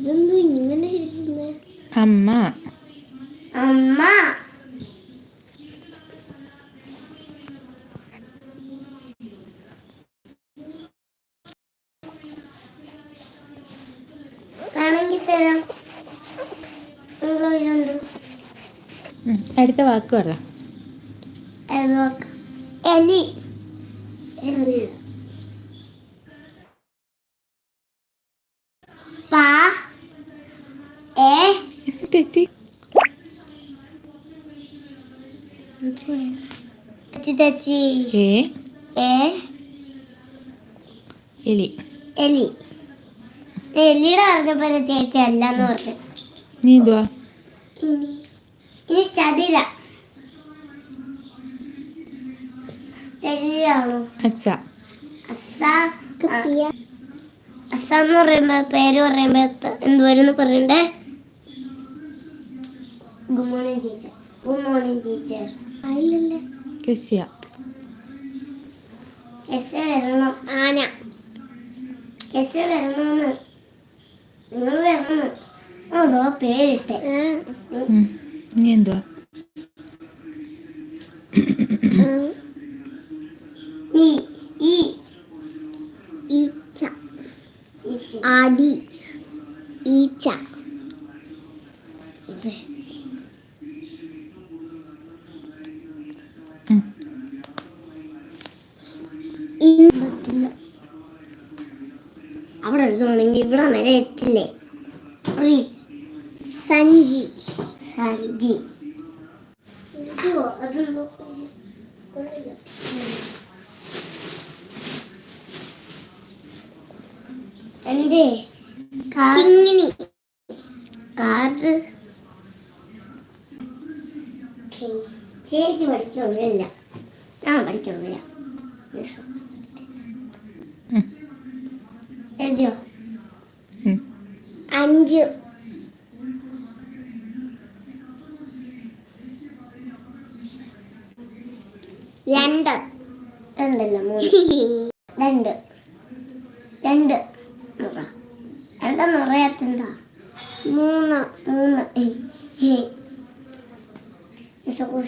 ഇതെന്തോ ഇങ്ങനെ ഇരിക്കുന്നേ? അമ്മ. അമ്മ. തരാം. അടുത്ത വാക്ക് പറ. എലി. എലി പാ ഏ തെറ്റി. ഏ? എലി. എലി. എലിയുടെ പറഞ്ഞപ്പോ ചേച്ചി അല്ലാന്ന് പറഞ്ഞു. നീ എന്തുവാ? ഇനി ചതിര ചതിരാണോ അച്ഛ അസ അസ എന്ന് പറയുമ്പോ പേര് പറയുമ്പോ എന്ത് പറയണ്ടേ good morning teacher good morning teacher ആയില്ലല്ലേ കശ്യ S വരണം ആന എസ് വരണമെന്ന് നിങ്ങൾ വരണം അതോ പേരിട്ടെ ഉം, നീ എന്തുവാ നീ ഈ ഈച്ച ആടി ഈച്ച എഴുതുവാണെങ്കിൽ ഇവിടെ വരെ എത്തില്ലേ? സഞ്ചി. സഞ്ചി. എന്റെ കിങ്ങിണി ചേച്ചി പഠിച്ചോളില്ല ഞാൻ പഠിച്ചോളില്ല അഞ്ച്. രണ്ട്. രണ്ടല്ല മൂന്ന്. രണ്ട്. രണ്ട്. നിറ. രണ്ട് നിറയത്തെന്താ മൂന്ന്. മൂന്ന്.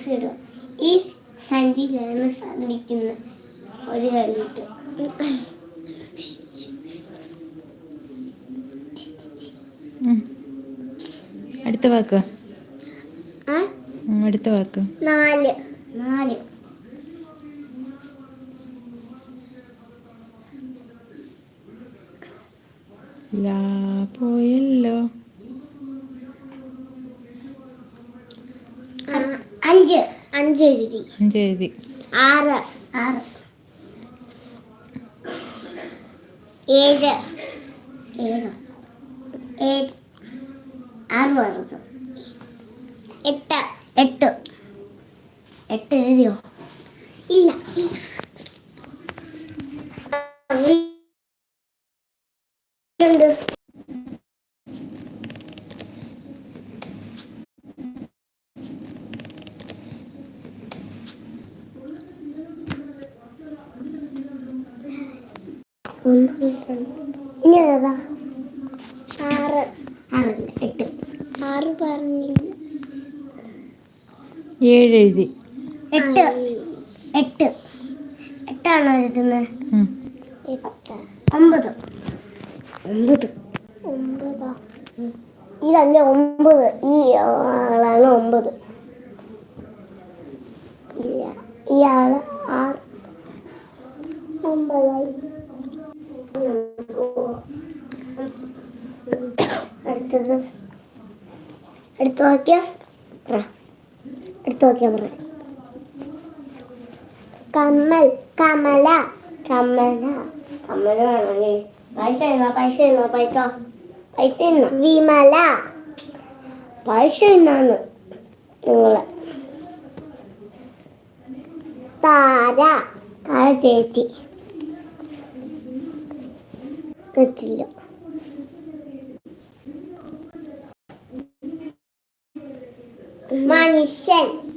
ഇടുക ഈ സന്ധിയിലാണ് സന്ധിക്കുന്ന ഒരു കളിയിട്ട് അടുത്ത വാക്ക്. അടുത്ത വാക്ക്. നാല്. നാല്. ലാ പോയല്ലോ. അഞ്ച്. അഞ്ച് എഴുതി. അഞ്ച് എഴുതി. ആറ്. ആറ്. ഏഴ്. ഏഴ്. ആറ് പറഞ്ഞു എട്ട്. എട്ട്. എട്ട് എഴുതിയോ? ഇല്ല. ഇനി ഏതാ ആറ് ആറല്ല എട്ട് ആറ് പറഞ്ഞില്ല ഏഴ് എഴുതി എട്ട്. എട്ട്. എട്ടാണോ എഴുതുന്നത് ഒമ്പത്. ഒമ്പത്. ഒമ്പതാ? ഇതല്ലേ ഒമ്പത്. ഈ ആളാണ് ഒമ്പത്. ഈ ആൾ ആറ്. ഒമ്പതായി. അടുത്തത്. അടുത്ത വാക്യം. അടുത്ത നോക്കിയാൽ പറ കമ്മൽ കമല. കമല. കമല പൈസ എന്നാ പൈസ എന്നാ പൈസ. പൈസ വിമല. പൈസ എന്നാന്ന് നിങ്ങൾ. താര. താര ചേച്ചി. മനുഷ്യൻ മനുഷ്യൻ.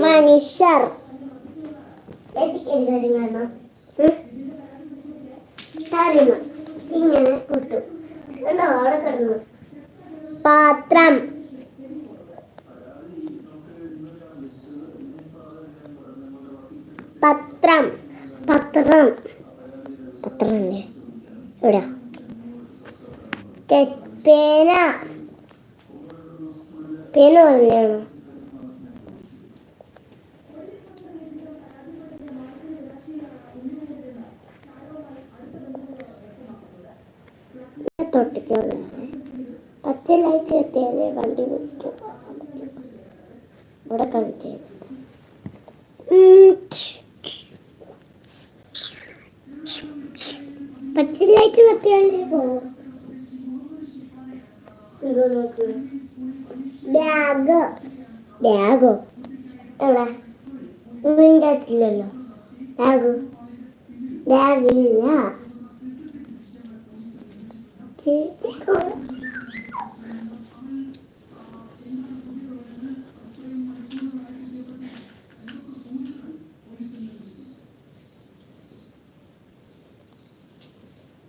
മനുഷ്യർ. ഇങ്ങനെ കുത്തും. അവിടെ കിടന്നു. പാത്രം. പത്രം. പത്രം. പത്രം എവിടെയാ? പേന. പേന പറഞ്ഞാണോ? തൊട്ടിക്കുള്ള പച്ച ലൈറ്റ് എത്തിയാലേ വണ്ടി കുടിക്കും ഇവിടെ കാണിച്ചത് പച്ച ലൈറ്റ് കത്തിയാലേ പോകും എന്തോ നോക്ക്. ബാഗ്. ബാഗോ. എവിടെ? ഇതിന്റെ അകത്തില്ലല്ലോ ബാഗ്. ബാഗില്ല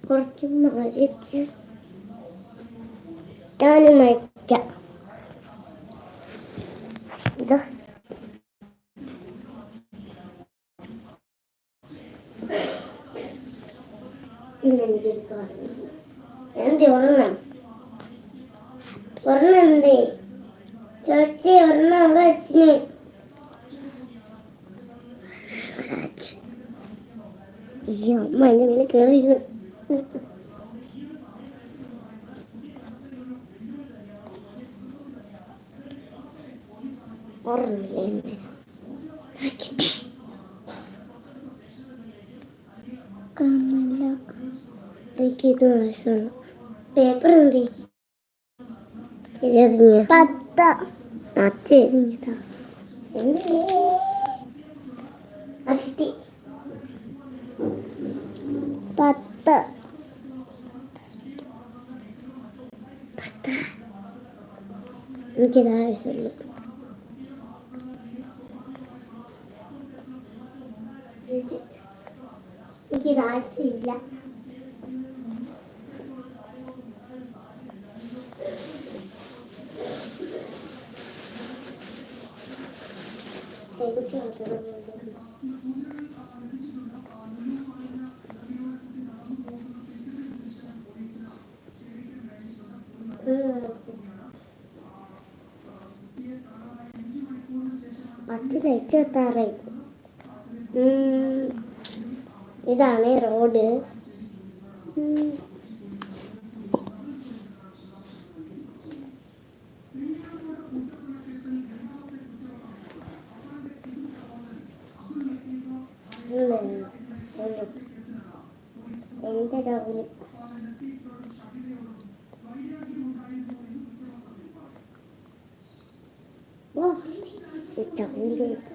കുറച്ച് മരിച്ച് ഞാൻ മരിക്കാം ഇതാ. ഒരെണ്ണം? എന്തേ? ചോച്ചി ഒരെണ്ണം അവിടെ അയ്യോ അമ്മ എന്റെ മേലെ കയറിയിരുന്നു 모르겠네요. 까만다고 여기도 있어요. 배부른데. 여기는 빠따. 아찔입니다. 아띠. 빠따. 빠따. 이렇게 나와 있어요. എനിക്കിത് ആവശ്യമില്ല എനിക്ക് പത്ത് തയ്ച്ചു വെത്താറായി. ഇതാണ് റോഡ് രാവിലെ ഓ ചവിട്ടി